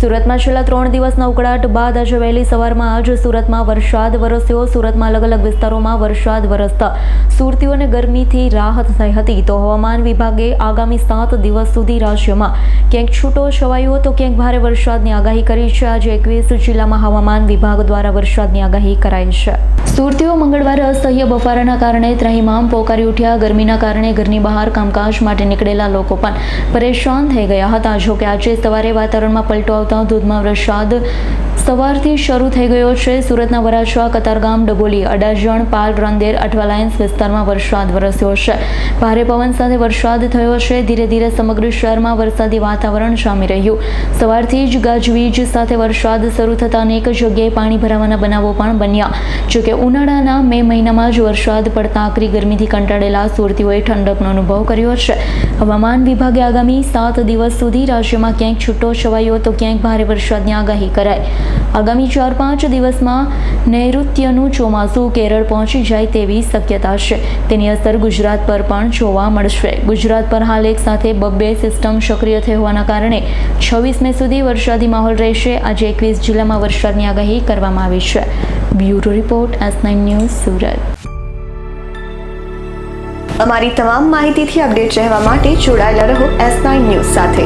સુરતમાં છેલ્લા ત્રણ દિવસના ઉકળાટ બાદ આજે વહેલી સવારમાં આજ સુરતમાં વરસાદ વરસ્યો. સુરતમાં અલગ અલગ વિસ્તારોમાં વરસાદ વરસતા સુરતીઓને ગરમીથી રાહત થઈ હતી. તો હવામાન વિભાગે આગામી સાત દિવસ સુધી રાજ્યમાં ક્યાંક છૂટો છવાયો તો ક્યાંક ભારે વરસાદની આગાહી કરી છે. આજે એકવીસ જિલ્લામાં હવામાન વિભાગ દ્વારા વરસાદની આગાહી કરાઈ છે. સુરતીઓ મંગળવારે અસહ્ય બફારાના કારણે ત્રહીમામ પોકારી ઉઠ્યા. ગરમીના કારણે ઘરની બહાર કામકાજ માટે નીકળેલા લોકો પણ પરેશાન થઈ ગયા હતા. જોકે આજે સવારે વાતાવરણમાં પલટો આવતા ધોધમાર વરસાદ સવારથી શરૂ થઈ ગયો છે સુરતના વરાછા કતારગામ ડબોલી અડાજણ, પાલ, રંદેર, અઠવાલાયન્સ વિસ્તારમાં વરસાદ વરસ્યો છે. ભારે પવન સાથે વરસાદ થયો છે. ધીરે ધીરે સમગ્ર શહેરમાં વરસાદી વાતાવરણ જામી રહ્યું. સવારથી જ ગાજવીજ સાથે વરસાદ શરૂ થતાં અનેક જગ્યાએ પાણી ભરાવાના બનાવો પણ બન્યા. જોકે ઉનાળાના મે મહિનામાં જ વરસાદ પડતા આકરી ગરમીથી કંટાળેલા સુરતીઓએ ઠંડકનો અનુભવ કર્યો છે. હવામાન વિભાગે આગામી સાત દિવસ સુધી રાજ્યમાં ક્યાંક છૂટો છવાયો તો ક્યાંક ભારે વરસાદની આગાહી કરાઈ. આગામી ચાર પાંચ દિવસમાં નૈઋત્યનું ચોમાસું કેરળ પહોંચી જાય તેવી શક્યતા છે. તેની અસર ગુજરાત પર પણ જોવા મળશે. ગુજરાત પર હાલ એક સાથે બબ્બે સિસ્ટમ સક્રિય થઈ હોવાના કારણે છવ્વીસ મે સુધી વરસાદી માહોલ રહેશે. આજે એકવીસ જિલ્લામાં વરસાદની આગાહી કરવામાં આવી છે. Bureau report, S nine news, Surat. અમારી તમામ માહિતીથી અપડેટ રહેવા માટે જોડાયેલા રહો એસ નાઇન ન્યૂઝ સાથે.